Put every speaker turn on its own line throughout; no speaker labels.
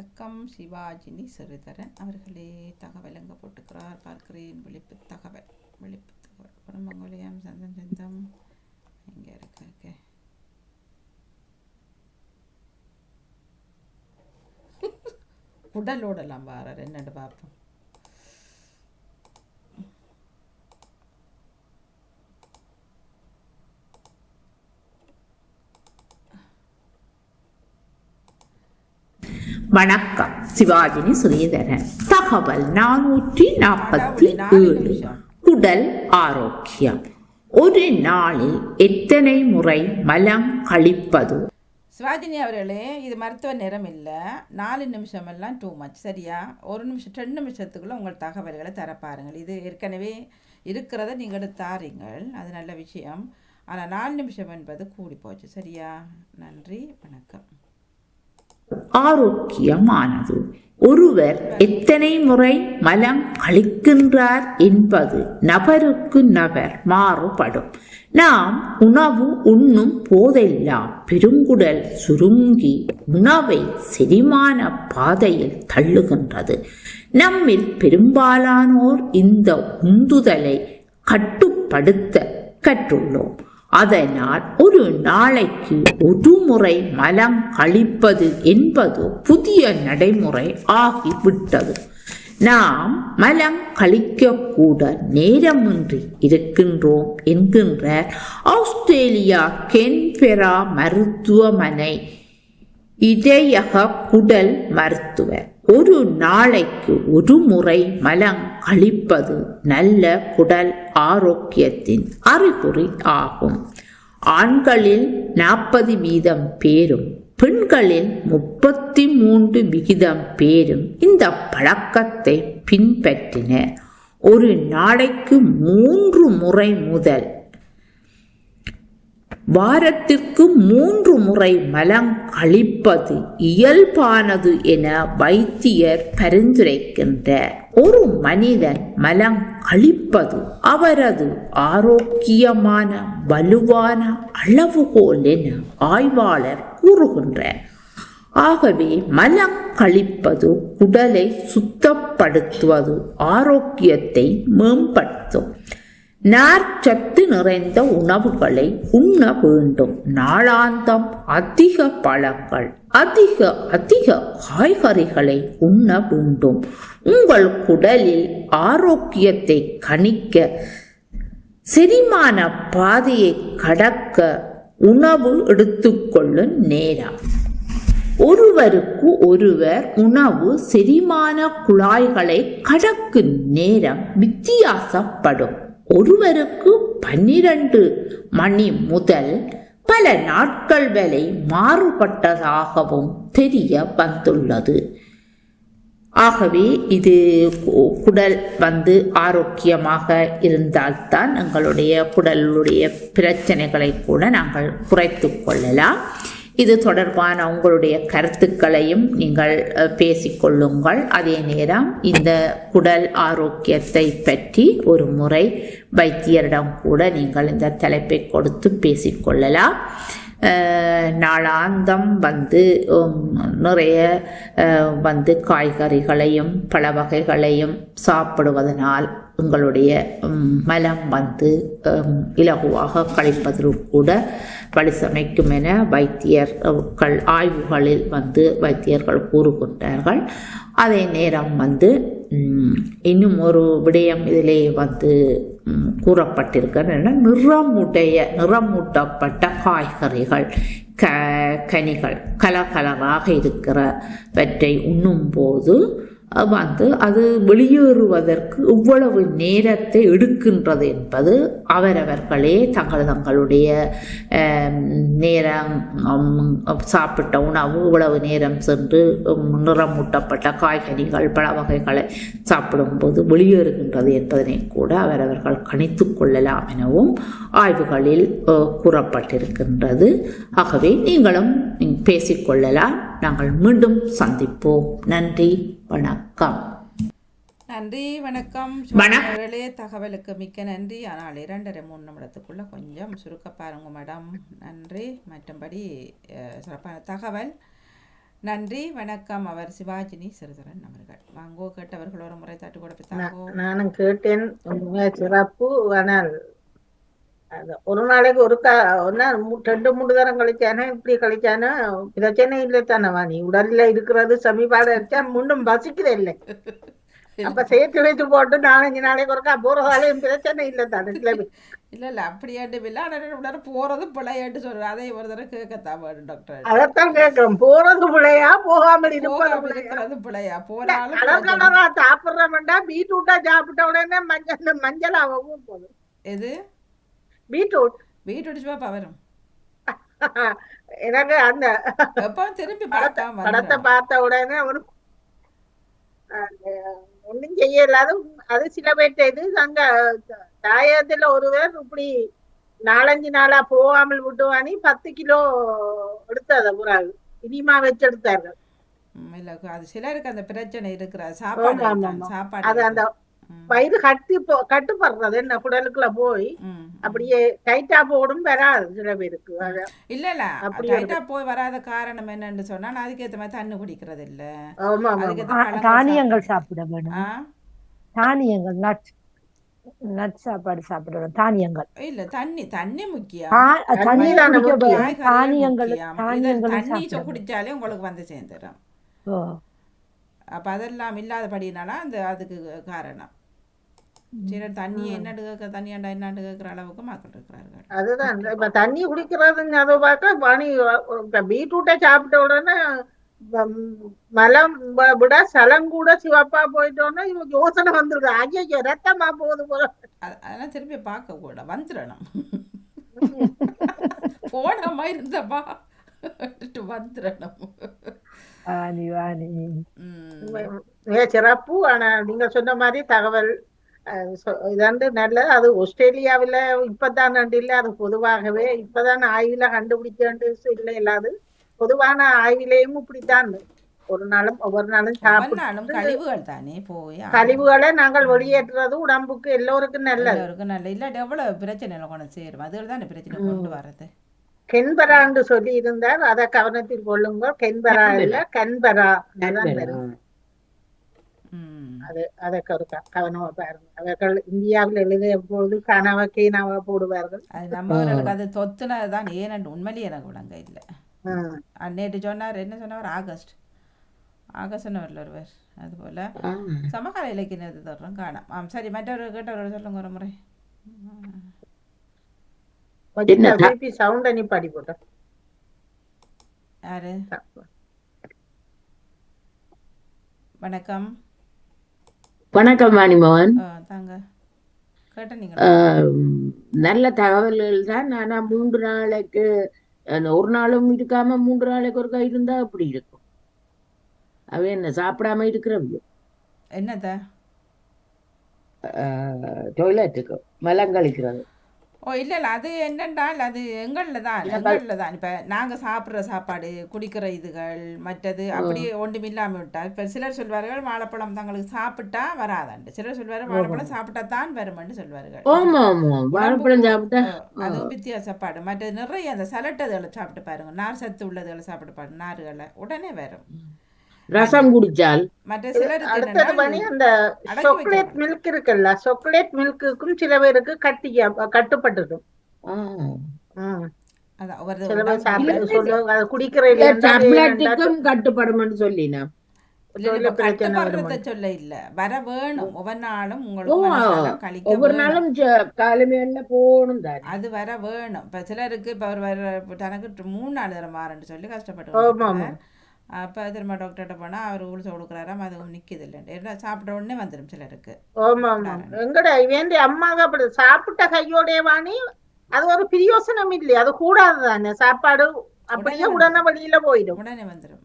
வணக்கம். சிவாஜினி சிறிதரன் அவர்களே தகவல் எங்கே போட்டுக்கிறார் பார்க்கிறேன். விழிப்பு தகவல் விழிப்பு தகவல். குடும்பங்களையும் சொந்தம் சொந்தம் இங்கே இருக்கு ஓகே உடலோடலாம் பாரு ரெண்டு பார்ப்போம்
வணக்கம். சிவாஜினி சுரீதரன். தகவல் நானூற்றி நாற்பத்தி ஏழு. குடல் ஆரோக்கியம். ஒரு நாளில் எத்தனை முறை மலம் கழிப்பது?
சிவாஜினி அவர்களே இது மருத்துவ நேரம் இல்லை. நாலு நிமிஷம் எல்லாம் டூ மச் சரியா? ஒரு நிமிஷம் ரெண்டு நிமிஷத்துக்குள்ளே உங்கள் தகவல்களை தர பாருங்கள். இது ஏற்கனவே இருக்கிறத நீங்கள் தாரீங்கள். அது நல்ல விஷயம். ஆனால் நாலு நிமிஷம் என்பது கூடி போச்சு சரியா? நன்றி. வணக்கம்.
ஆரோக்கியமானது. ஒருவர் எத்தனை முறை மலம் கழிக்கின்றார் என்பது நபருக்கு நபர் மாறுபடும். நாம் உணவு உண்ணும் போதெல்லாம் பெருங்குடல் சுருங்கி உணவை செரிமான பாதையில் தள்ளுகின்றது. நம்மில் பெரும்பாலானோர் இந்த உந்துதலை கட்டுப்படுத்த கற்றுள்ளோம். அதனால் ஒரு நாளைக்கு ஒரு முறை மலம் கழிப்பது என்பது புதிய நடைமுறை ஆகிவிட்டது. நாம் மலம் கழிக்கக்கூட நேரமின்றி இருக்கின்றோம் என்கின்ற ஆஸ்திரேலியா கென்பெரா மருத்துவமனை இடையக குடல் மருத்துவர் ஒரு நாளைக்கு ஒரு முறை மலம் கழிப்பது நல்ல குடல் ஆரோக்கியத்தின் அறிகுறி ஆகும். ஆண்களில் நாற்பது வீதம் பேரும் பெண்களில் முப்பத்தி மூன்று விகிதம் பேரும் இந்த பழக்கத்தை பின்பற்றின. ஒரு நாளைக்கு மூன்று முறை முதல் வாரத்திற்கு மூன்று முறை மலம் கழிப்பது இயல்பானது என வைத்தியர் பரிந்துரைக்கின்றார். ஒரு மனிதன் மலம் கழிப்பது அவரது ஆரோக்கியமான வலுவான அளவுகோல் என ஆய்வாளர் கூறுகின்றார். ஆகவே மலம் கழிப்பது உடலை சுத்தப்படுத்துவது ஆரோக்கியத்தை மேம்படுத்தும். நார்ச்சத்து நிறைந்த உணவுகளை உண்ண வேண்டும். நாளாந்தம் அதிக பழங்கள் அதிக அதிக காய்கறிகளை உண்ண வேண்டும். உங்கள் குடலில் ஆரோக்கியத்தை கணிக்க செரிமான பாதையை கடக்க உணவு எடுத்துக்கொள்ளும் நேரம். ஒருவருக்கு ஒருவர் உணவு செரிமான குழாய்களை கடக்கும் நேரம் வித்தியாசப்படும். ஒருவருக்கு பன்னிரண்டு மணி முதல் பல நாட்கள் வரை மாறுபட்டதாகவும் தெரிய வந்துள்ளது. ஆகவே இது குடல் வந்து ஆரோக்கியமாக இருந்தால்தான் எங்களுடைய குடலுடைய பிரச்சனைகளை கூட நாங்கள் குறைத்து கொள்ளலாம். இது தொடர்பான உங்களுடைய கருத்துக்களையும் நீங்கள் பேசிக்கொள்ளுங்கள். அதே நேரம் இந்த குடல் ஆரோக்கியத்தை பற்றி ஒரு முறை வைத்தியரிடம் கூட நீங்கள் இந்த தலைப்பை கொடுத்து பேசிக்கொள்ளலாம். நாளாந்தம் வந்து நிறைய வந்து காய்கறிகளையும் பல வகைகளையும் சாப்பிடுவதனால் உங்களுடைய மலம் வந்து இலகுவாக கழிப்பதற்கு கூட வழி சமைக்கும் என வைத்தியர்கள் ஆய்வுகளில் வந்து வைத்தியர்கள் கூறுகின்றார்கள். அதே நேரம் வந்து இன்னும் ஒரு விடயம் இதிலே வந்து கூறப்பட்டிருக்கின்றன நிறமுடைய நிறமூட்டப்பட்ட காய்கறிகள் க கனிகள் கலகலராக இருக்கிறவற்றை உண்ணும்போது வந்து அது வெளியேறுவதற்கு இவ்வளவு நேரத்தை எடுக்கின்றது என்பது அவரவர்களே தங்கள் தங்களுடைய நேரம் சாப்பிட்ட உணவு இவ்வளவு நேரம் சென்று நிறமூட்டப்பட்ட காய்கறிகள் பல வகைகளை சாப்பிடும்போது வெளியேறுகின்றது என்பதனை கூட அவரவர்கள் கணித்து கொள்ளலாம் எனவும் ஆய்வுகளில் கூறப்பட்டிருக்கின்றது. ஆகவே நீங்களும் பேசிக்கொள்ளலாம் நாங்கள் மீண்டும் சந்திப்போம். நன்றி. வணக்கம்.
நன்றி வணக்கம். அவர்களே தகவலுக்கு மிக்க நன்றி. ஆனால் இரண்டரை மூணு நிமிடத்துக்குள்ள கொஞ்சம் சுருக்க பாருங்க மேடம். நன்றி. மற்றபடி அஹ், சிறப்பான தகவல். நன்றி வணக்கம். அவர் சிவாஜினி சிறுதரன் அவர்கள். வாங்கோ கேட்டவர்கள் ஒரு முறை தட்டு கொடுத்து தாங்கோ.
நானும் கேட்டேன். சிறப்பு. ஆனால் ஒரு நாளைக்கு ஒரு கா ஒரு நாள் மூ- ரெண்டு மூணு தரம் கழிச்சானே இப்படி கழிச்சானே பிரச்சனை இல்லை தானவா நீ. உடல்ல இருக்கிறது சமீபாடு அடிச்சா முன்னும் பசிக்கிறே இல்லை. அப்ப சேர்த்து வைத்து போட்டு நாலஞ்சு நாளைக்கு ஒருக்கா போறதாலையும் பிரச்சனை இல்லை தானே.
இல்ல இல்ல. அப்படியாட்டு இல்லை ஆனால் உடனே போறது பிள்ளையாட்டு சொல்றேன் அதை ஒரு தடவை கேட்கத்தான் வேணும் டாக்டர்
அதைத்தான் கேட்கிறோம். போறது பிள்ளையா போகாமல்
இருக்கிறது பிள்ளையா
கலர்
பிரச்சனை.
கலரா சாப்பிடுறோம்டா பீட்ரூட்டா சாப்பிட்ட உடனே மஞ்சள் மஞ்சள் ஆகவும் போதும்.
எது?
பீட்ரூட்?
வீட்டு அடிச்சு வரும்
எனக்கு அந்த
எப்போ திரும்பி
படத்தை. பார்த்த உடனே ஒரு ஒன்றும் செய்ய இல்லாத அது சில பேர்ட்ட இது அங்க தாயத்துல ஒருவர் இப்படி நாலஞ்சு நாளா போகாமல் விட்டுவானி பத்து கிலோ எடுத்தத புறாவு. இனிமா வச்சு எடுத்தார்கள்
அது சிலருக்கு அந்த பிரச்சனை இருக்கிற சாப்பாடு. சாப்பாடு
அது அந்த வயிறு கட்டி போ கட்டுப்படுறது என்ன? குடலுக்குள்ள போய். அப்படியே டைட்டா போடும் வராது சில பேருக்கு.
இல்ல இல்ல.
அப்படி
டைட்டா போய் வராத காரணம் என்னன்னு சொன்னா நான் அதுக்கேத்த மாதிரி தண்ணி குடிக்கிறது இல்ல.
தானியங்கள். சாப்பிட வேணும்? தானியங்கள் நட் நட் சாப்பாடு சாப்பிட வேணும் தானியங்கள்.
இல்ல தண்ணி தண்ணி முக்கியம்.
தண்ணி
தானியங்கள் தானியங்களும்
தண்ணி
சாப்பிட
குடிச்சாலே உங்களுக்கு வந்து சேர்ந்துடும்
ஓ.
அப்ப அதெல்லாம் இல்லாதபடினால அந்த அதுக்கு காரணம். சில தண்ணி என்னட்டு கேட்க தண்ணியாண்டா என்னட்டு கேட்கிற அளவுக்கு மக்கள் இருக்கிறார்கள்.
அதுதான். இப்ப தண்ணி குடிக்கிறதுங்க அதை பார்க்க பனி இப்ப பீட்ரூட்டை சாப்பிட்ட உடனே மலம் விட சலம் கூட சிவப்பா போயிட்டோன்னா இவங்க யோசனை வந்துருக்கு ஐயோ ரத்தமா போகுது போல.
அது- அதெல்லாம் திரும்பி பார்க்க கூட வந்துடணும். போனமா இருந்தப்பா. வந்துடணும்.
சிறப்பு. ஆனா நீங்க சொன்ன மாதிரி தகவல் அஹ், சொ- இது வந்து நல்லது அது ஆஸ்திரேலியாவில் இப்பதான் இல்லை அது பொதுவாகவே இப்பதான் ஆய்வுல கண்டுபிடிச்சேன்னு இல்லை இல்லாது பொதுவான ஆய்விலையும் இப்படித்தான் ஒரு நாளும் ஒவ்வொரு நாளும் சாப்பிட்டு
கழிவுகள் தானே போய்
கழிவுகளை நாங்கள் வெளியேற்றுறது உடம்புக்கு எல்லோருக்கும் நல்லது.
எல்லாருக்கும் நல்ல இல்லாட்டி எவ்வளவு பிரச்சனை கொண்டு சேரும்? அதில் தானே பிரச்சனை கொண்டு வர்றது?
கென்பரான்னு சொல்லி இருந்தால் அதை கவனத்தில் கொள்ளுங்கள். கென்பரா இல்ல கன்பரா. அது அதை ஒரு க- கவனமா பாருங்க அவர்கள் இந்தியாவில் எழுதிய பொழுது கனவ கீனாவ போடுவார்கள்
அது நம்மவர்களுக்கு அது தொத்துனது தான் ஏனண்டு உண்மையிலேயே எனக்கு விளங்க இல்லை. நேற்று சொன்னார் என்ன சொன்னவர் ஆகஸ்ட் ஆகஸ்ட் சொன்னவரில் ஒருவர் அதுபோல் சமகால இலக்கியத்தை தொடரும் காணும் ஆம் சரி மற்றொரு கேட்டவரோட சொல்லுங்க ஒரு முறை
சவுண்ட் அனி பாடி போட்டோம்
யாரு வணக்கம்
வணக்கம் வாணிமோகன் நல்ல தகவல்கள் தான். ஆனா மூன்று நாளைக்கு ஒரு நாளும் இருக்காம மூன்று நாளைக்கு ஒருக்கா இருந்தா அப்படி இருக்கும். அவ என்ன சாப்பிடாம இருக்கிறவங்க
என்னத்த?
டொய்லெட்டுக்கு மலம் கழிக்கிறது
ஓ இல்லை இல்லை அது என்னென்றால் அது எங்களில் தான் எங்களில் தான் இப்போ நாங்கள் சாப்பிட்ற சாப்பாடு குடிக்கிற இதுகள் மற்றது அப்படியே ஒன்றும் இல்லாமல் விட்டா இப்போ சிலர் சொல்வார்கள் வாழைப்பழம் தங்களுக்கு சாப்பிட்டா வராதாண்டு சிலர் சொல்வார்கள் வாழைப்பழம் சாப்பிட்டா தான் வருமென்று சொல்வார்கள் அதுவும் வித்தியாசப்பாடு. மற்ற நிறைய அந்த சலட்டதுகளை சாப்பிட்டு பாருங்க. நார் சத்து உள்ளதுகளை சாப்பிட்டு பாருங்க. நாறுகளை உடனே வரும்.
ரசம் குடிச்சால்
அடுத்தது பண்ணி அந்த சாக்லேட். மில்க் இருக்குல்ல சாக்லேட் மில்க்குக்கும் சில பேருக்கு கட்டி கட்டுப்பட்டுடும்
ஆ.
ம்.
அதான் ஒரு
சில பேர்
உடம்பு-
சாப்பிட சொல்லுவாங்க அது குடிக்கிற
இல்ல,
இல்லையா
டப்லெட்டுக்கும் கட்டுப்படும்னு சொல்லினா?
சொல்ல இல்ல வர வேணும் ஒவ்வொரு நாளும் உங்களுக்கு
ஒவ்வொரு. நாளும் காலமையில போகணும் தானே
அது வர வேணும் இப்ப சிலருக்கு இப்ப இப்ப தனக்கு மூணு நாள் தரம் மாறன்னு சொல்லி கஷ்டப்பட்டு. அப்ப திரும்ப டாக்டர்கிட்ட போனா அவர் ஊழ்ச்ச கொடுக்குறாராம் அதுவும் நிக்குது இல்லைன்னு ஏன்னா சாப்பிட்ட உடனே வந்துடும் சிலருக்கு.
ஆமா ஆமா எங்கட வேண்டி அம்மாங்க அப்படி சாப்பிட்ட கையோடைய வாணி அது ஒரு பிரியோசனம் இல்லையா. அது கூடாது தானே சாப்பாடு அப்படியே
உடனே
வெளியில போயிடும்.
உடனே வந்துடும்.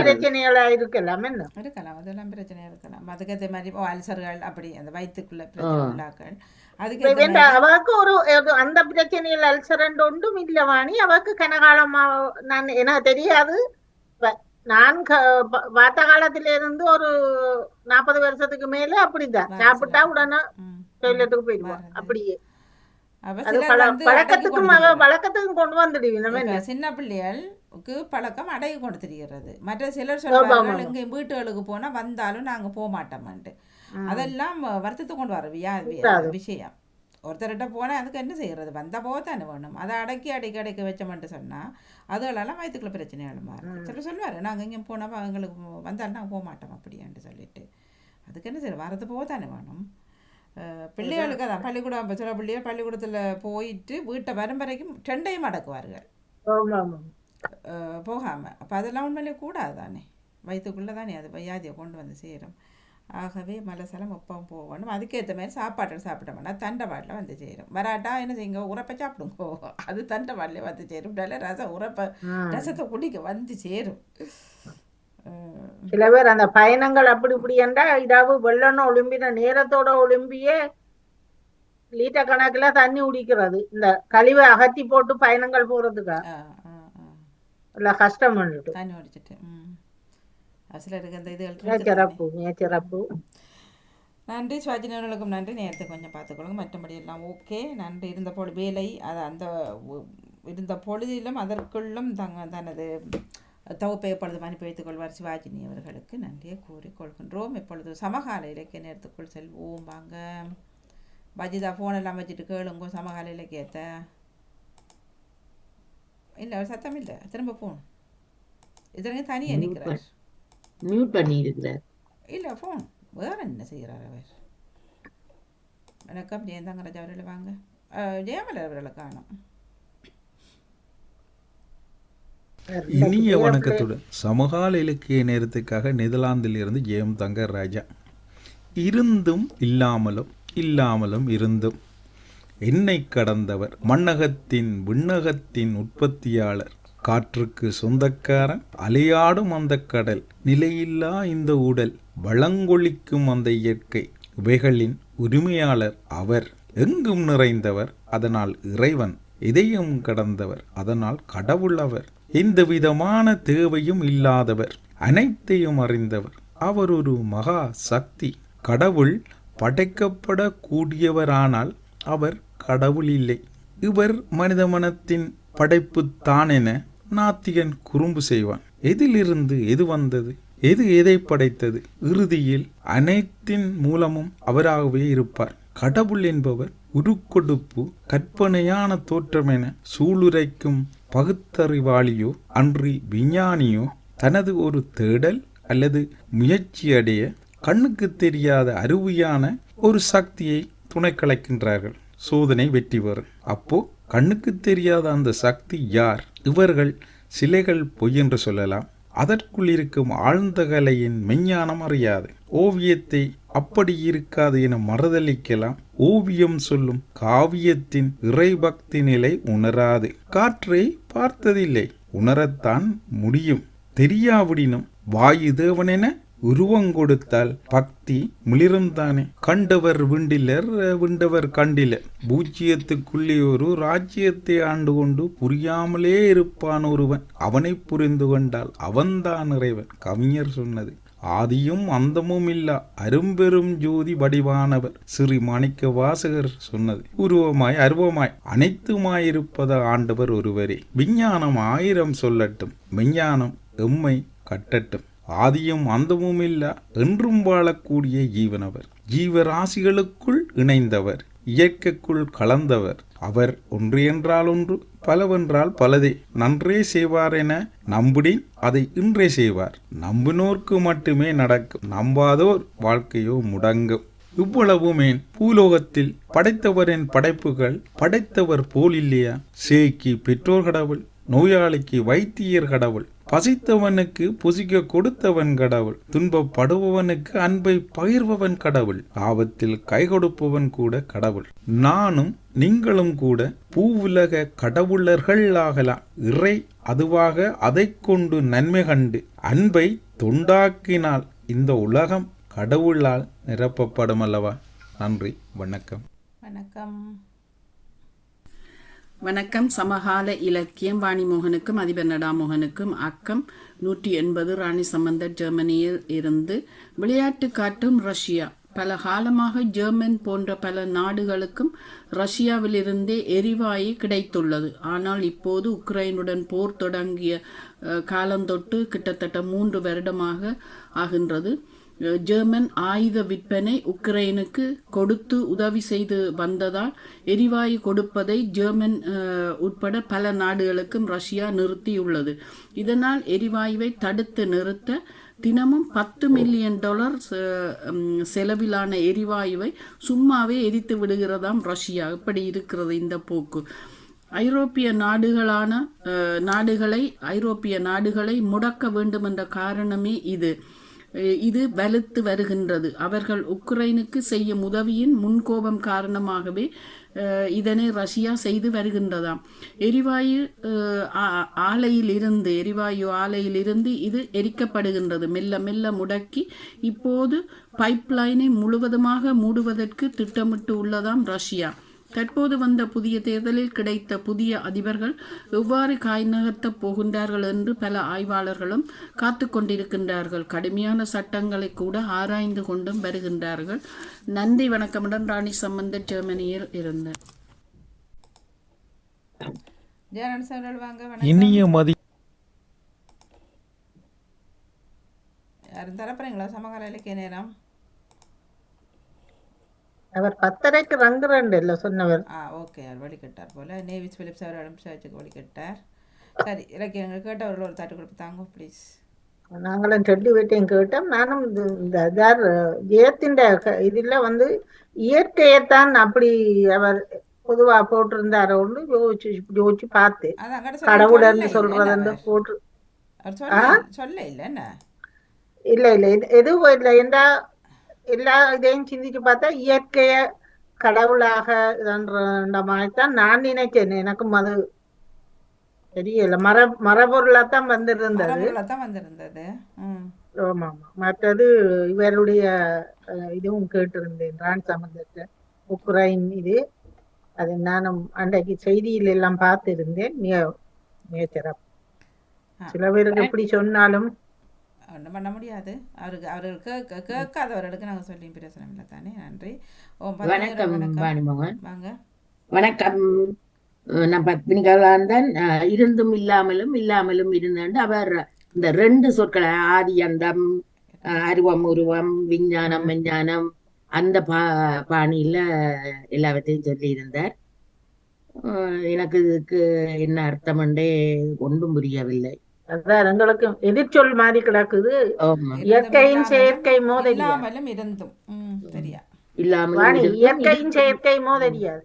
பிரச்சனைகளா இருக்கலாம். என்ன?
இருக்கலாம். அதெல்லாம் பிரச்சனையா இருக்கலாம். அதுக்கேற்ற மாதிரி ஓ அல்சர்கள் அப்படி அந்த வயிற்றுக்குள்ள பிரச்சனை. உள்ளாக்கள்.
வேண்ட
மாதிரி
அவக்கு ஒரு ஒரு அந்த பிரச்சனையில் அல்சரண்ட் ஒன்றும் இல்ல வாணி அவக்கு கனகாலமா நான் பார்த்த காலத்துல இருந்து ஒரு நாற்பது வருஷத்துக்கு மேல அப்படிதான் சாப்பிட்டா உடனே. டொய்லெட்டுக்கு போயிடுவான்
வருது.
அப்படியே
சின்ன பிள்ளைகளுக்கு பழக்கம் அடகி கொண்டு திரிகிறது மற்ற சிலர்
ஆமா.
இங்கே வீட்டுகளுக்கு போனா வந்தாலும் நாங்க போக மாட்டோம்ன்ட்டு
ம்.
அதெல்லாம் வருத்தத்தை கொண்டு வர. விஷயம் ஒருத்தர்கிட்ட போனால் அதுக்கு என்ன செய்கிறது வந்தால் போகத்தானே வேணும் அதை அடக்கி அடக்கி அடக்கி வச்சோம்ட்டு சொன்னால் அதுகளெல்லாம் வயிற்றுக்குள்ள பிரச்சனைகள் மாறும் சிலர் சொல்லுவார் நாங்கள் இங்கே போனால் எங்களுக்கு வந்தாலும் நாங்கள் போக மாட்டோம் அப்படின்ட்டு சொல்லிட்டு அதுக்கு என்ன செய்யறது வரது போகத்தானே வேணும் அஹ் பிள்ளைகளுக்கு அதான் பள்ளிக்கூடம் சில பிள்ளைகள் பள்ளிக்கூடத்தில் போயிட்டு வீட்டை வரும் வரைக்கும் ரெண்டையும் அடக்குவார்கள் போகாமல் அப்போ அதெல்லாம் உண்மையிலே கூடாது தானே வயிற்றுக்குள்ளே தானே அது வியாதியை கொண்டு வந்து சேரும் ஆகவே மலசலம் ஒப்பம் போகணும். அதுக்கேற்ற மாதிரி சாப்பாட்டை சாப்பிட்டோம்னா தண்டவாட்டில் வந்து சேரும். வராட்டா என்ன செய்யுங்க? உரப்பை சாப்பிடுங்க. அது தண்டவாட்டிலே வந்து சேரும். நல்ல ரசம் உரப்பை. ரசத்தை குடிக்க வந்து சேரும்.
சில பேர் அந்த பயணங்கள் அப்படி இப்படி என்றா இதாவது வெள்ளணும் ஒளிம்பின நேரத்தோட ஒளிம்பியே லீட்டர் கணக்குல தண்ணி குடிக்கிறது. இந்த கழிவை அகற்றி போட்டு பயணங்கள் போறதுக்கா? கஷ்டம் பண்ணிட்டு
தண்ணி குடிச்சிட்டு ம் அது சிலருக்கு அந்த தானே.
சிறப்பு
நன்றி சுவாஜினர்களுக்கும் நன்றி நேரத்தை கொஞ்சம் பார்த்துக்கொள்ளுங்க மற்றபடி எல்லாம் ஓகே நன்றி இருந்த பொழு வேலை அது அந்த இருந்த பொழுதிலும் அதற்குள்ளும் தங்க தனது தொகுப்பை எப்பொழுதும் அனுப்பி வைத்துக் கொள்வார் சிவாஜினி அவர்களுக்கு நன்றியை கூறிக்கொள்கின்றோம் இப்பொழுது சமகால இலக்கிய நேரத்துக்குள் செல்வோம் வாங்க பஜிதா ஃபோன் எல்லாம் வச்சுட்டு கேளுங்க சமகால இலக்கியத்தை இல்லை சத்தம் இல்லை திரும்ப ஃபோன் இதனை தனியாக நிற்கிறார்
மியூட் பண்ணி இருக்கிறார்
இல்லை ஃபோன் வேற என்ன செய்கிறார் அவர்? வணக்கம் ஜெயந்தங்கராஜ் அவர்களை வாங்க. ஜெயமலர் அவர்களை காணும்.
இனிய வணக்கத்துடன் சமகால இலக்கிய நேரத்துக்காக நெதர்லாந்தில் இருந்து ஜெயம் தங்கர் ராஜா இருந்தும் இல்லாமலும் இல்லாமலும் இருந்தும் என்னை கடந்தவர் மண்ணகத்தின் விண்ணகத்தின் உற்பத்தியாளர் காற்றுக்கு சொந்தக்காரன் அலையாடும் அந்த கடல் நிலையில்லா இந்த உடல் வளங்கொழிக்கும் அந்த இயற்கை. இவைகளின் உரிமையாளர் அவர். எங்கும் நிறைந்தவர் அதனால் இறைவன். இதையும் கடந்தவர் அதனால் கடவுள் அவர். எந்த விதமான தேவையும் இல்லாதவர் அனைத்தையும் அறிந்தவர். அவர் ஒரு மகா சக்தி. கடவுள் படைக்கப்படக்கூடியவரானால் அவர் கடவுள் இல்லை. இவர் மனித மனத்தின் படைப்பு தானென நாத்திகன் குறும்பு செய்வான். எதிலிருந்து எது வந்தது? எது எதை படைத்தது? இறுதியில் அனைத்தின் மூலமும் அவராகவே இருப்பார். கடவுள் என்பவர் உருக்கொடுப்பு கற்பனையான தோற்றமென சூளுரைக்கும் பகுத்தறிவாளியோ அன்றி விஞ்ஞானியோ தனது ஒரு தேடல் அல்லது முயற்சியடைய கண்ணுக்கு தெரியாத அருவியான ஒரு சக்தியை துணை கலைக்கின்றார்கள் சோதனை வெற்றி பெறும் அப்போ கண்ணுக்கு தெரியாத அந்த சக்தி யார்? இவர்கள் சிலைகள் பொய் என்று சொல்லலாம். அதற்குள் இருக்கும் ஆழ்ந்த கலையின் மெஞ்ஞானம் அறியாது. ஓவியத்தை அப்படி இருக்காது என மறுதளிக்கலாம் ஓவியம் சொல்லும் காவியத்தின் இறைபக்தி நிலை உணராது. காற்றை பார்த்ததில்லை. உணரத்தான் முடியும். தெரியாவிடினும் வாயு தேவனென உருவங்கொடுத்தால் பக்தி மிளிரும் தானே கண்டவர் விண்டிலர் விண்டவர் கண்டிலர். பூஜ்ஜியத்துக்குள்ளே ஒரு ராஜ்யத்தை ஆண்டு கொண்டு புரியாமலே இருப்பான் ஒருவன். அவனை புரிந்து கொண்டால் அவன்தான் இறைவன். கவிஞர் சொன்னது ஆதியும் அந்தமும் இல்லா அரும்பெரும் ஜோதி வடிவானவர். ஸ்ரீ மாணிக்க வாசகர் சொன்னது உருவமாய் அருவமாய் அனைத்துமாயிருப்பத ஆண்டவர் ஒருவரே. விஞ்ஞானம் ஆயிரம் சொல்லட்டும் விஞ்ஞானம் எம்மை கட்டட்டும். ஆதியும் அந்தமும் இல்லா என்றும் வாழக்கூடிய ஜீவனவர் ஜீவராசிகளுக்குள் இணைந்தவர் இயற்கைக்குள் கலந்தவர். அவர் ஒன்று என்றால் ஒன்று பலவென்றால் பலதே. நன்றே செய்வார் என நம்புடின் அதை இன்றே செய்வார். நம்பினோர்க்கு மட்டுமே நடக்கும். நம்பாதோர் வாழ்க்கையோ முடங்கும். இவ்வளவுமே பூலோகத்தில் படைத்தவரின் படைப்புகள் படைத்தவர் போல் இல்லையா? சேய்க்கு பெற்றோர் கடவுள் நோயாளிக்கு வைத்தியர் கடவுள் பசித்தவனுக்கு புசிக்க கொடுத்தவன் கடவுள். துன்பப்படுபவனுக்கு அன்பை பகிர்பவன் கடவுள். ஆபத்தில் கை கொடுப்பவன் கூட கடவுள். நானும் நீங்களும் கூட பூவுலக கடவுளர்கள் ஆகலாம் இறை அதுவாக அதைக் கொண்டு நன்மை கண்டு அன்பை தொண்டாக்கினால் இந்த உலகம் கடவுளால் நிரப்பப்படும் அல்லவா நன்றி வணக்கம்.
வணக்கம்.
வணக்கம். சமகால இலக்கியம். வாணிமோகனுக்கும் அதிபர் நடாமோகனுக்கும் அக்கம் நூற்றி எண்பது ராணி சம்பந்தர் ஜெர்மனியில் இருந்து விளையாட்டு காட்டும் ரஷ்யா. பல காலமாக ஜெர்மன் போன்ற பல நாடுகளுக்கும் ரஷ்யாவிலிருந்தே எரிவாயு கிடைத்துள்ளது. ஆனால் இப்போது உக்ரைனுடன் போர் தொடங்கிய காலந்தொட்டு கிட்டத்தட்ட மூன்று வருடமாக ஆகின்றது. ஜெர்மன் ஆயுத விற்பனை உக்ரைனுக்கு கொடுத்து உதவி செய்து வந்ததால் எரிவாயு கொடுப்பதை ஜெர்மன் உட்பட பல நாடுகளுக்கும் ரஷ்யா நிறுத்தியுள்ளது. இதனால் எரிவாயுவை தடுத்து நிறுத்த தினமும் பத்து மில்லியன் டாலர் செலவிலான எரிவாயுவை சும்மாவே எரித்து விடுகிறதாம் ரஷ்யா. இப்படி இருக்கிறது இந்த போக்கு. ஐரோப்பிய நாடுகளான நாடுகளை ஐரோப்பிய நாடுகளை முடக்க வேண்டும் என்ற காரணமே இது. இது வலுத்து வருகின்றது. அவர்கள் உக்ரைனுக்கு செய்யும் உதவியின் முன்கோபம் காரணமாகவே இதனை ரஷ்யா செய்து வருகின்றதாம். எரிவாயு ஆலையிலிருந்து ஆலையில் இருந்து எரிவாயு ஆலையில் இருந்து இது எரிக்கப்படுகின்றது. மெல்ல மெல்ல முடக்கி இப்போது பைப்லைனை முழுவதுமாக மூடுவதற்கு திட்டமிட்டு உள்ளதாம் ரஷ்யா. தற்போது வந்த புதிய தேர்தலில் கிடைத்த புதிய அதிபர்கள் எவ்வாறு காய் நகர்த்தப் போகின்றார்கள் என்று பல ஆய்வாளர்களும் காத்து கொண்டிருக்கின்றார்கள். கடுமையான சட்டங்களை கூட ஆராய்ந்து கொண்டும் வருகின்றார்கள். நன்றி வணக்கமுடன் ராணி சம்பந்தர் ஜெர்மனியில்
வணக்கம்.
இனிய மதி
யாரும் தரப்புறீங்களா? சமகால இலக்கிய நேரம்.
அவர் பத்தரைக்கு ரங்குரண்டு இல்ல சொன்னவர்.
ஆ ஓகே அவர் வழிகட்டார் போல. நேவிஸ் பிலிப்ஸ் அவர் அனுப்பிச்சாச்சுக்கு வழிகட்டார். சரி இலக்கியங்கள் கேட்டவர்கள் ஒரு தட்டு கொடுத்து தாங்க ப்ளீஸ்
நாங்களும் ரெண்டு வீட்டையும் கேட்டோம். நானும் இந்த- இதார் ஜெயத்தின் இதுல வந்து இயற்கையைத்தான் அப்படி அவர் பொதுவா போட்டிருந்தாரு ஒன்று யோசிச்சு யோசிச்சு பார்த்து.
அதான் கடை சொல்ல
கடவுளன்னு
சொல்ல இல்லை
சொல்றதுன்னு
அவர்.
போட்டு
சொல்ல சொல்ல இல்லை என்ன?
இல்ல இல்ல எதுவும் இல்லை. என்றா எல்லா இதையும் சிந்திச்சு பார்த்தா இயற்கைய கடவுளாக இதன்ற மாதிரி தான் நான் நினைச்சேன். எனக்கும் அது தெரியல. மர மரபொருளா தான் வந்திருந்தது. ஆமா ஆமா மற்றது இவருடைய இதுவும் கேட்டிருந்தேன். ரான் சம்பந்தத்தை. உக்ரைன் இது. அது நானும் அன்றைக்கு செய்தியில எல்லாம் பார்த்திருந்தேன். மிக மிக சிறப்பு. சில பேருக்கு எப்படி சொன்னாலும்
பண்ண முடியாது. அவருக்கு அவர்கள் கேட்க கேட்காதவர்களுக்கு நாங்கள் சொல்லி பிரச்சனை இல்லை தானே? நன்றி. ஓ
வணக்கம்
வாங்க.
வணக்கம். நான் பத்மினி கலாந்தன் இருந்தும் இல்லாமலும் இல்லாமலும் இருந்தேன். அவர் இந்த ரெண்டு சொற்களை ஆதி அந்தம் அருவம் உருவம் விஞ்ஞானம் விஞ்ஞானம் அந்த பா பாணியில எல்லாவற்றையும் சொல்லி இருந்தார் எனக்கு இதுக்கு என்ன அர்த்தம்ன்றே ஒன்றும் புரியவில்லை.
அதான் எங்களுக்கு எதிர்ச்சொல் மாதிரி கிடக்குது. இயற்கையின் செயற்கை மோதலியா
இருந்தும். சரியா.
வாணி
இருந்தும்.
இயற்கையின் செயற்கை மோதலியாது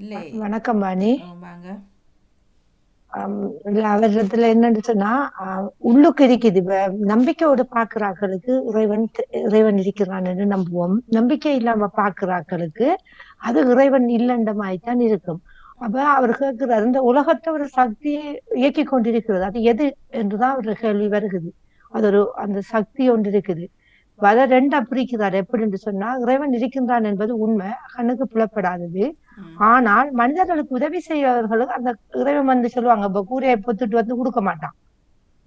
இல்லை.
வணக்கம் வாணி. ஆம், இல்ல அவரிடத்துல என்னன்னு சொன்னா உள்ளுக்கு இருக்குது. இப்ப நம்பிக்கையோடு பாக்குறாக்களுக்கு இறைவன் இறைவன் இருக்கிறான்னு நம்புவோம். நம்பிக்கை இல்லாம பாக்குறாக்களுக்கு அது இறைவன் மாதிரி தான் இருக்கும். அப்ப அவர் கேட்கிறார் இந்த உலகத்தை ஒரு சக்தி இயக்கி கொண்டிருக்கிறது. அது எது என்றுதான் அவர் கேள்வி வருகுது அது ஒரு அந்த சக்தி ஒன்று இருக்குது. அதை ரெண்டா பிரிக்கிறார். எப்படின்னு சொன்னா இறைவன் இருக்கின்றான் என்பது உண்மை. கண்ணுக்கு புலப்படாதது. ஆனால் மனிதர்களுக்கு உதவி செய்யறவர்களுக்கு அந்த இறைவன் வந்து சொல்லுவாங்க இப்ப கூரையை பொத்துட்டு வந்து கொடுக்க மாட்டான்.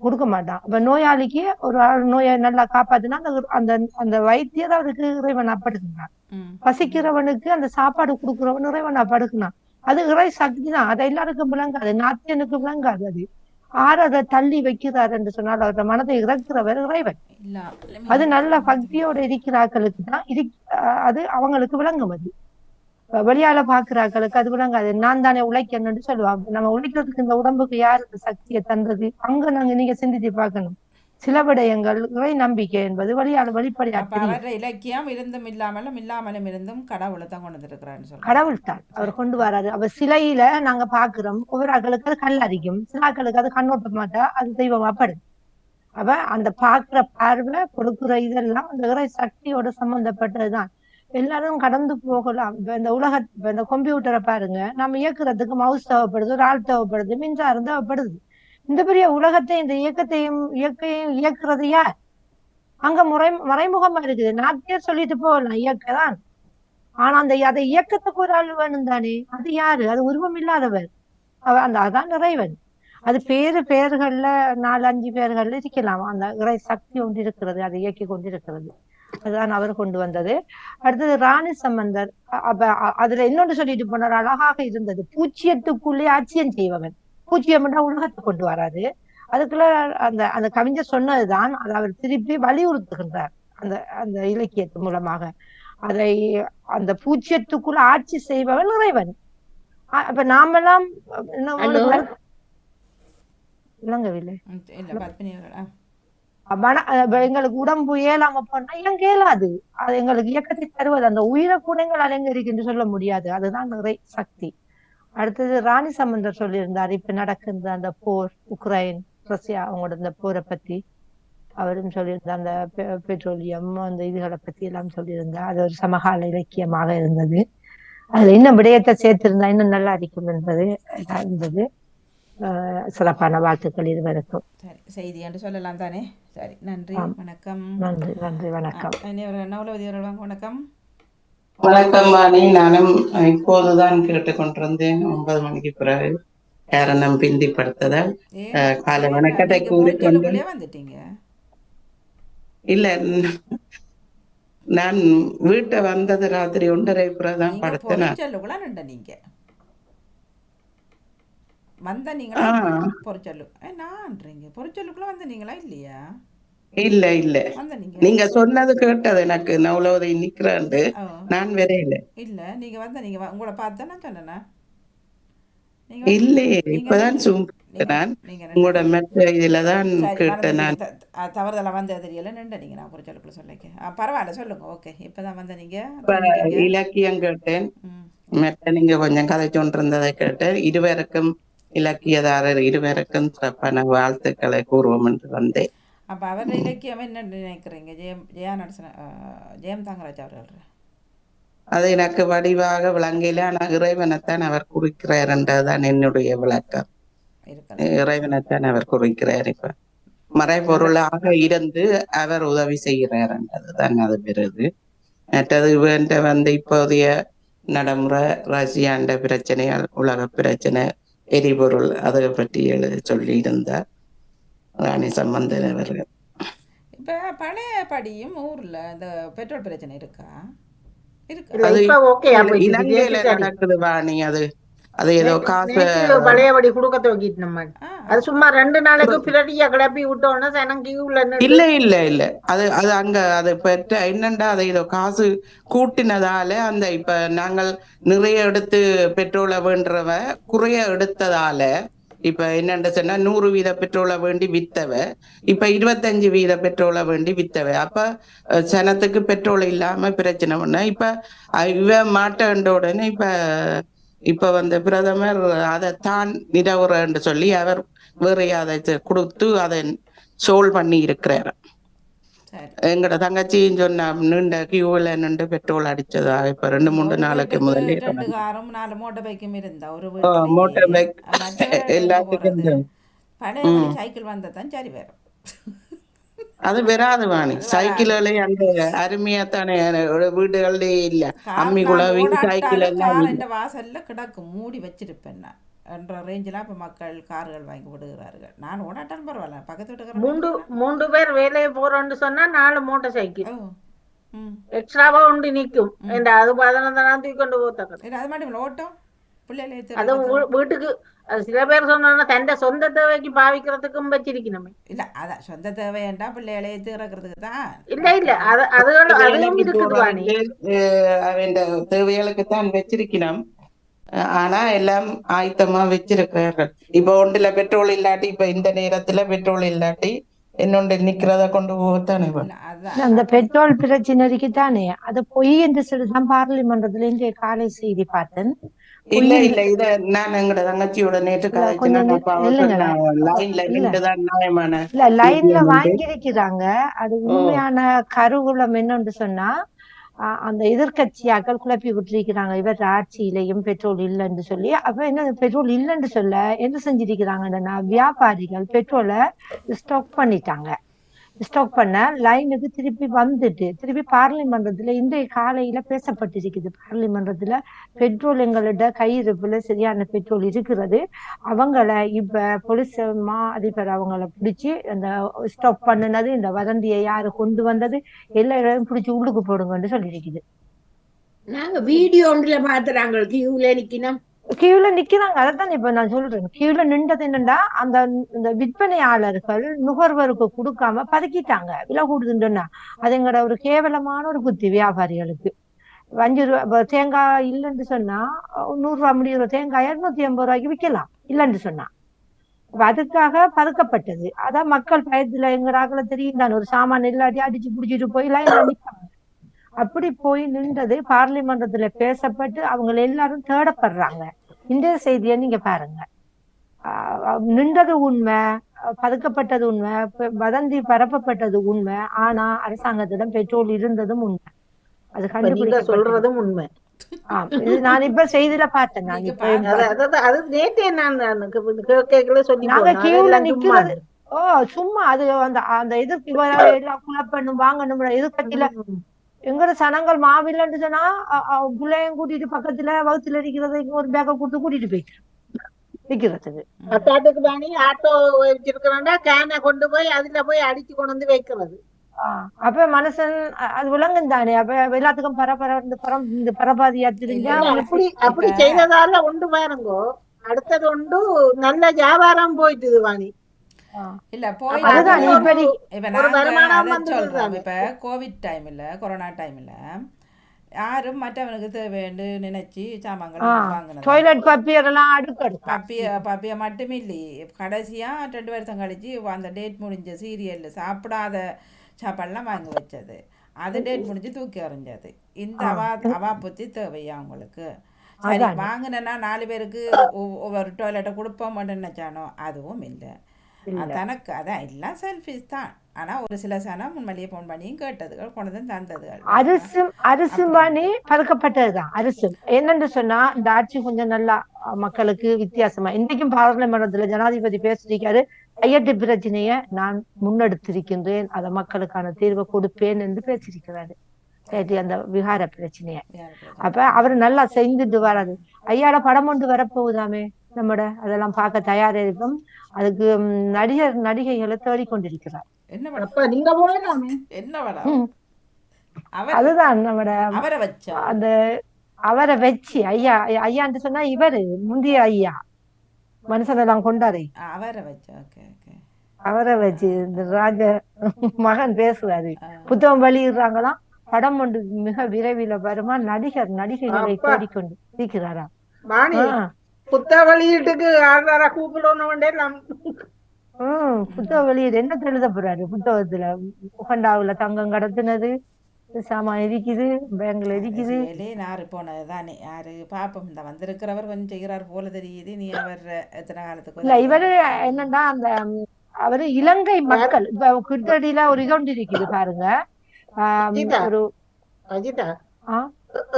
கொடுக்க மாட்டான். இப்ப நோயாளிக்கு ஒரு நோயை நல்லா காப்பாத்தினா அந்த அந்த அந்த வைத்தியர் அவருக்கு இறைவனா படுக்கிறான்
ம்.
பசிக்கிறவனுக்கு அந்த சாப்பாடு கொடுக்கிறவன் இறைவனா படுக்கிறான் அது இறை சக்தி தான் அதை எல்லாருக்கும் விளங்காது நாத்தியனுக்கு விளங்காது அது. ஆர் அதை தள்ளி வைக்கிறார் என்று சொன்னால் அவருடைய மனதை இறக்குறவர் இறைவன். அது நல்ல பக்தியோட இருக்கிறார்களுக்கு தான் இரு அது அவங்களுக்கு விளங்கும் அது. வெளியால பாக்குறாக்களுக்கு அது விளங்காது. நான் தானே உழைக்கணும்னு சொல்லுவாங்க. நம்ம உழைக்கிறதுக்கு இந்த உடம்புக்கு யார் சக்தியை தந்தது? அங்க நாங்க நீங்க சிந்திச்சு பார்க்கணும். சில விடயங்கள் நம்பிக்கை என்பது வெளியால வெளிப்படையா
அப்ப
தெரியும்
அவருடைய இலக்கியம் இருந்தும் இல்லாமலும் இல்லாமலும் இருந்தும் கடவுளை தான் கொண்டு வந்திருக்கிறான்னு
கடவுள் தான். அவர் கொண்டு வராரு. அவர் சிலையில நாங்க பாக்குறோம். ஒவ்வொரு ஆக்களுக்கு அது கல் அரிக்கும் சில ஆக்களுக்கு அது கண்ணோட்ட மாட்டா அது தெய்வமா படும். அப்ப அந்த பாக்குற பார்வை கொடுக்குற இதெல்லாம் அந்த இறை சக்தியோட சம்பந்தப்பட்டதுதான். எல்லாரும் கடந்து போகலாம். இப்ப இந்த உலக இந்த கம்ப்யூட்டரை பாருங்க. நம்ம இயக்குறதுக்கு மவுஸ் தேவைப்படுது ஒரு ஆள் தேவைப்படுது மின்சாரம் தேவைப்படுது. இந்த பெரிய உலகத்தை இந்த இயக்கத்தையும் இயக்கையும் இயக்குறதையா அங்க முறை மறைமுகமா இருக்குது. நாட்டியர் சொல்லிட்டு போகலாம் இயக்கதான் ஆனா அந்த அதை இயக்கத்துக்கு ஒரு ஆள் வேணும் தானே. அது யாரு? அது உருவம் இல்லாதவர். அவ அந்த அதான் இறைவன். அது பேரு பேர்கள்ல நாலு அஞ்சு பேர்கள்ல இருக்கலாம். அந்த இறை சக்தி ஒன்று இருக்கிறது அதை இயக்கி கொண்டிருக்கிறது. அதுதான் அவர் கொண்டு வந்தது. அடுத்தது ராணி சம்பந்தர். அப்ப அதுல இன்னொன்று சொல்லிட்டு போனார். அழகாக இருந்தது. பூச்சியத்துக்குள்ளே ஆட்சியம் செய்பவன். பூச்சியம் என்றால் உலகத்தை கொண்டு வராது. அதுக்குள்ள அந்த அந்த கவிஞர் சொன்னதுதான் அதை அவர் திருப்பி வலியுறுத்துகின்றார் அந்த அந்த இலக்கியத்து மூலமாக. அதை அந்த பூச்சியத்துக்குள்ள ஆட்சி செய்பவன் இறைவன். அப்ப நாமெல்லாம் விளங்கவில்லை. எங்களுக்கு உடம்பு இயலாம போனா எங்க இயலாது. அது எங்களுக்கு இயக்கத்தை தருவது. அந்த உயிர குணங்கள் அலங்கரிக்கு என்று சொல்ல முடியாது. அதுதான் நிறை சக்தி. அடுத்தது ராணி சம்பந்தர் சொல்லியிருந்தார் இப்ப நடக்கின்ற அந்த போர் உக்ரைன் ரஷ்யா அவங்களோட இந்த போரை பத்தி. அவரும் சொல்லியிருந்தார் அந்த பெட்ரோலியம் அந்த இதுகளை பத்தி எல்லாம் சொல்லியிருந்தார். அது ஒரு சமகால இலக்கியமாக இருந்தது. அதுல இன்னும் விடயத்தை சேர்த்திருந்தா இன்னும் நல்லா இருக்கும் என்பது இருந்தது சிறப்பான வாழ்த்துக்கள் இருவருக்கும்.
சரி செய்தி என்று சொல்லலாம் தானே? சரி நன்றி. வணக்கம்.
நன்றி நன்றி வணக்கம்.
நவலவதி வணக்கம்.
வணக்கம் வாணி நானும் இப்போதுதான் கேட்டுக்கொண்டிருந்தேன். ஒன்பது மணிக்கு பிறகு காரணம் பிந்திப்படுத்ததால்.
ஏன்
அஹ், காலை வணக்கத்தை கூறிக்கொண்டு இல்ல நான் வீட்டை வந்தது ராத்திரி ஒன்றரை பிறகுதான் படுத்தேன்.
நீங்க. வந்த நீங்களா. பொறிச்சொல்லு ஏ, நான்றீங்க பொறிச்சொல்லுக்குள்ள வந்த நீங்களா இல்லையா?
இல்ல இல்ல.
நீங்க
சொன்னது கேட்டது எனக்கு. நவலோதை நிக்கிறேன்
ஓ.
நான் வரையில
இல்ல. நீங்க வந்த நீங்க உங்களை பார்த்தா நான் சொன்னேனா?
இல்லையே இப்பதான் நான் உங்களோட இதுலதான்
சரி
கேட்டேன் நான்.
தவறுதலா வந்தது தெரியல நின்ற நீங்க நான் பொறிச்சொல்லுக்குள்ள சொல்லிக்க பரவாயில்ல சொல்லுங்க. ஓகே இப்பதான் வந்த நீங்க.
இலக்கியம் கேட்டேன்.
ம்.
மெத்த நீங்க கொஞ்சம் கதை கொண்டிருந்ததை கேட்டேன். இருவருக்கும் இலக்கியதாரர் இருவருக்கும் சிறப்பான வாழ்த்துக்களை கூறுவோம் என்று வந்தேன்.
அப்ப அவர் இலக்கியம் என்ன நினைக்கிறீங்க ஜெயம் ஜெயா நடசன ஜெயம் தங்கராஜ் அவர்கள்
அது எனக்கு வடிவாக விளங்கல ஆனா இறைவனைத்தான் அவர் குறிக்கிறார் என்றதுதான் என்னுடைய விளக்கம் இறைவனைத்தான் அவர் குறிக்கிறார் இப்ப மறைபொருளாக இருந்து அவர் உதவி செய்கிறார் என்றதுதான் அது பெறுது மற்றது இவன்ட்ட வந்து இப்போதைய நடைமுறை ரஷ்யாண்ட பிரச்சனையால் உலக பிரச்சனை எரிபொருள் அதை பற்றி எழுத சொல்லி இருந்தார் ராணி சம்பந்தன் அவர்கள்.
இப்ப பழைய படியும் ஊர்ல இந்த பெட்ரோல் பிரச்சனை இருக்கா? இருக்கு?
இல்ல
அது
இப்ப ஓகே
இல- இலங்கையில நடக்குது வாணி அது. அது ஏதோ காசு
பழையபடி குடுக்க துவக்கிட்டு நம்ம. அது சும்மா ரெண்டு நாளைக்கு பிரடியா கிளப்பி விட்டோன்னா சனம் கியூல
இல்ல இல்ல இல்ல. அது அது அங்க அது பெற்ற என்னண்டா அதை இதோ காசு கூட்டினதால அந்த இப்ப நாங்கள் நிறைய எடுத்து பெட்ரோலை வேண்டவ குறைய எடுத்ததால இப்ப என்னென்று சொன்னா நூறு வீத பெட்ரோலை வேண்டி வித்தவ இப்ப இருபத்தஞ்சு வீத பெட்ரோலை வேண்டி வித்தவ. அப்ப சனத்துக்கு பெட்ரோல் இல்லாம பிரச்சனை பண்ண இப்ப இவ மாட்டேன்ற உடனே இப்ப இப்ப வந்து பிரதமர் அதை தான் நிரவுறன்னு சொல்லி அவர் வேற அதை கொடுத்து அதை சோல் பண்ணி இருக்கிறார். எங்கட தங்கச்சியும் சொன்னா நின்ற கியூல நின்று பெட்ரோல் அடிச்சதா? இப்ப ரெண்டு மூணு நாளைக்கு முதல்ல
மோட்டர் பைக்கும் இருந்தா ஒரு
மோட்டார் பைக் எல்லாத்துக்கும்
சைக்கிள் வந்தா தான் சரி வரும்.
அது வராது வாணி. சைக்கிள்களே அந்த அருமையா தானே வீடுகளே இல்ல. அம்மி குழவி சைக்கிள் எல்லாம்
வாசல்ல கிடக்கும் மூடி வச்சிருப்பேன் நான். என்ற ரேஞ்சில் இப்போ மக்கள் கார்கள் வாங்கி விடுகிறார்கள். நான் ஓடாட்டாலும் பரவாயில்ல. பக்கத்து வீட்டுக்காரன்
மூன்று. மூன்று பேர் வேலையை போறோம்னு சொன்னா நாலு மோட்டார் சைக்கிள் எக்ஸ்ட்ராவா உண்டு நிக்கும். இந்த அது பதினொன்று தூக்கி கொண்டு போத்தக்கணும்
இது அது மட்டும் ஓட்டம். பிள்ளைகளை
அது வீட்டுக்கு அது சில பேர் சொன்னா தண்ட சொந்த தேவைக்கு பாவிக்கிறதுக்கும் வச்சிருக்கணுமே.
இல்லை அதான் சொந்த தேவையண்டா பிள்ளைகளை திறக்கிறதுக்கு தான்.
இல்ல இல்ல அது அதுகளும் அதுவும் இருக்குது
தேவைகளுக்கு தான் வச்சிருக்கணும். ஆனா எல்லாம் ஆயத்தமா வச்சிருக்கிறார்கள். இப்ப ஒன்றுல பெட்ரோல் இல்லாட்டி இப்ப இந்த நேரத்துல பெட்ரோல் இல்லாட்டி இன்னொன்று நிக்கிறத கொண்டு போகத்தானே
அந்த பெட்ரோல் பிரச்சனைக்கு தானே. அது பொய் என்று சொல்லிதான் பார்லிமெண்டத்துல இன்றைய காலை செய்தி பார்த்தேன்.
இல்ல இல்ல இத நான் எங்கட தங்கச்சியோட நேற்று லைன்ல.
வாங்கியிருக்கிறாங்க. அது உண்மையான கருவூலம் என்னன்னு சொன்னா அந்த எதிர்க்கட்சியாக்கள் குழப்பி விட்டுருக்கிறாங்க. இவர் ஆட்சியிலையும் பெட்ரோல் இல்லைன்னு சொல்லி. அப்ப என்ன பெட்ரோல் இல்லைன்னு சொல்ல என்ன செஞ்சிருக்கிறாங்கன்னா வியாபாரிகள் பெட்ரோலை ஸ்டாக் பண்ணிட்டாங்க. ஸ்டாக் பண்ண லைனுக்கு திருப்பி வந்துட்டு திருப்பி பார்லிமன்றத்துல இன்றைய காலையில பேசப்பட்டிருக்குது. பார்லிமன்றத்துல பெட்ரோல் எங்களோட கையிருப்புல சரியான பெட்ரோல் இருக்கிறது. அவங்கள இப்ப போலீஸ் மா அதிபர் அவங்கள பிடிச்சி அந்த ஸ்டாப் பண்ணுனது இந்த வதந்தியை யாரு கொண்டு வந்தது எல்லா இடமும் பிடிச்சி உள்ளுக்கு போடுங்கன்னு சொல்லியிருக்குது
நாங்க வீடியோ ஒன்றுல பாத்துறாங்க கியூல நிக்கணும்.
கியூல நிக்கிறாங்க. அதைத்தான் இப்ப நான் சொல்றேன். கியூல நின்றது என்னன்னா அந்த இந்த விற்பனையாளர்கள் நுகர்வருக்கு கொடுக்காம பதுக்கிட்டாங்க. விலை கூடுதுன்னா அதுங்கிற ஒரு கேவலமான ஒரு புத்தி வியாபாரிகளுக்கு அஞ்சு ரூபா தேங்காய் இல்லைன்னு சொன்னா நூறு ரூபா முடிகிற தேங்காய் இருநூத்தி ஐம்பது ரூபாய்க்கு விற்கலாம். இல்லைன்னு சொன்னா. அதுக்காக பதுக்கப்பட்டது. அதான் மக்கள் பயத்துல எங்கடாக்கள தெரியும். தான் ஒரு சாமான் இல்லாட்டி அடிச்சு புடிச்சிட்டு போய் லைன்ல நிற்பாங்க அப்படி போய் நின்றது பார்லிமெண்டத்துல பேசப்பட்டு அவங்க எல்லாரும் தேடப்படுறாங்க. இந்த செய்தியை நீங்க பாருங்க. ஆஹ் நின்றது உண்மை பதுக்கப்பட்டது உண்மை வதந்தி பரப்பப்பட்டது உண்மை ஆனா அரசாங்கத்திடம் பெட்ரோல் இருந்ததும் உண்மை. அது கண்டுபிடிக்கப்பட்டது.
சொல்றதும் உண்மை.
நான் இப்ப செய்தியில பார்த்தேன். நான்
நீங்க
இப்ப. ஓ சும்மா அது அந்த அந்த இது இவர எல்லாம் குழப்பணும் வாங்கணும் எதிர்கட்சியில. எங்கட சனங்கள் மாவில்லன்னு சொன்னா புள்ளையும் கூட்டிட்டு பக்கத்துல வகுத்துல இருக்கிறது ஒரு பேக்கை கொடுத்து கூட்டிட்டு போயிட்டு விக்கிறதுக்கு
பத்தாட்டுக்கு தானே ஆட்டோ வச்சிருக்கிறோம்னா கேனை கொண்டு போய் அதுல போய் அடிச்சு கொண்டு வந்து வைக்கிறது.
அப்ப மனுஷன் அது விலங்கும் தானே. அப்ப எல்லாத்துக்கும் பரபர இந்த பரம் இந்த அவங்களுக்கு
அப்படி அப்படி செய்ததால ஒன்று பாருங்கோ. அடுத்தது ஒன்று நல்ல வியாபாரம் போயிட்டுது வாணி.
இல்ல போய்
இப்ப நீ-
இப்ப
ஒரு
நாங்க
வருமானம்
அதை
வந்தது
சொல்றோம்
தானே.
இப்ப கோவிட் டைம்ல கொரோனா டைம்ல யாரும் மற்றவனுக்கு தேவைன்னு நினைச்சு சாமான்கள் வாங்கினது.
டாய்லெட் பப்பியர் எல்லாம் அடுக்கடுக்கா
பப்பிய பப்பிய மட்டும் இல்லையே கடைசியா ரெண்டு வருஷம் கழிச்சு அந்த டேட் முடிஞ்ச சீரியல்ல சாப்பிடாத சாப்பாடுலாம் வாங்கி வச்சது. அது டேட் முடிஞ்சு தூக்கி எறிஞ்சது. இந்த அவா அவா புத்தி தேவையா அவங்களுக்கு சரி. வாங்கினா நாலு பேருக்கு ஒவ்வொரு டாய்லெட்டை கொடுப்போம்னு நினைச்சானோ? அதுவும் இல்ல. தனக்கு அதான் எல்லாம் செல்ஃபிஸ் தான். ஆனா ஒரு சில சனம் உண்மையிலேயே ஃபோன் பண்ணியும் கேட்டதுகள் கொண்டு தந்ததுகள்.
அரிசும் அரிசும் பாணி பதுக்கப்பட்டதுதான் அரிசும். என்னன்னு சொன்னா இந்த ஆட்சி கொஞ்சம் நல்லா மக்களுக்கு வித்தியாசமா. இன்றைக்கும் பாராளுமன்றத்துல ஜனாதிபதி பேசியிருக்காரு கையெட்டு பிரச்சனைய நான் முன்னெடுத்திருக்கின்றேன் அத மக்களுக்கான தீர்வை கொடுப்பேன் என்று பேசியிருக்கிறாரு. நேற்று அந்த விகார பிரச்சனைய. அப்ப அவரு நல்லா செஞ்சுட்டு வராது ஐயாட படம் ஒன்று வரப்போகுதாமே? நம்மட அதெல்லாம் பார்க்க தயாரா இருக்கும் அதுக்கு நடிகர் நடிகைகளை தேடிக்கொண்டிருக்கிறார்.
என்ன படம்
அப்ப நீங்க போகலாமே
என்ன படம்
ம்.
அவர்?
அதுதான் நம்மட
அவரை வச்சா?
அந்த அவரை வச்சு ஐயா ஐயான்னு சொன்னா இவரு முந்தைய ஐயா. மனுஷனெல்லாம் கொண்டாரு.
அவரை வச்சா ஓகே ஓகே.
அவரை வச்சு இந்த ராஜ மகன் பேசுறாரு புத்தகம் வெளியிடுறாங்களாம். படம் ஒன்று மிக விரைவில் வருமா? நடிகர் நடிகைகளை. தேடிக்கொண்டு இருக்கிறாரா?
வாணி புத்த வெளியீட்டுக்கு ஆதார கூப்பிடணும் நம்
உம் புத்தகம் வெளியீடு. என்ன எழுத போறாரு? புத்தகத்துல உகண்டாவுல தங்கம் கடத்தினது சாமான் இருக்குது பேங்க்ல இருக்குது
செயலே நாறு போனது தானே யாரு? பாப்போம் இந்த வந்திருக்கிறவர் கொஞ்சம் செய்கிறார் போல தெரியுது. நீ அவர் எத்தனை காலத்துக்கு
இல்ல இவரு என்னன்னா அந்த அவரு இலங்கை மக்கள். இப்ப கிட்டடியில ஒரு இது இருக்குது பாருங்க. ஒரு
அஜிதா?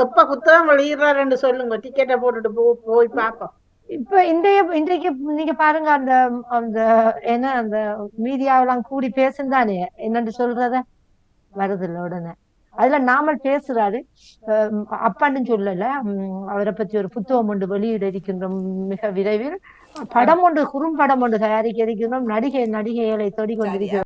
எப்ப புத்தகம் வெளியிடுறாருன்னு சொல்லுங்க. டிக்கெட்டை போட்டுட்டு போ போய் பாப்போம்.
இப்ப இன்றைய இன்றைக்கு நீங்க பாருங்க அந்த அந்த என்ன அந்த மீடியாவெல்லாம் கூடி பேசுந்தானே என்னன்னு சொல்றத? வருது இல்ல உடனே. அதுல நாமல் பேசுறாரு. அப்பான்னு சொல்லல. உம் அவரை பத்தி ஒரு புத்தகம் ஒன்று வெளியிட இருக்கின்றோம் மிக விரைவில். படம் ஒன்று குறும்படம் ஒன்று தயாரிக்க இருக்கின்றோம். நடிகை நடிகைகளை தேடிக்கொண்டிருக்கிறோம்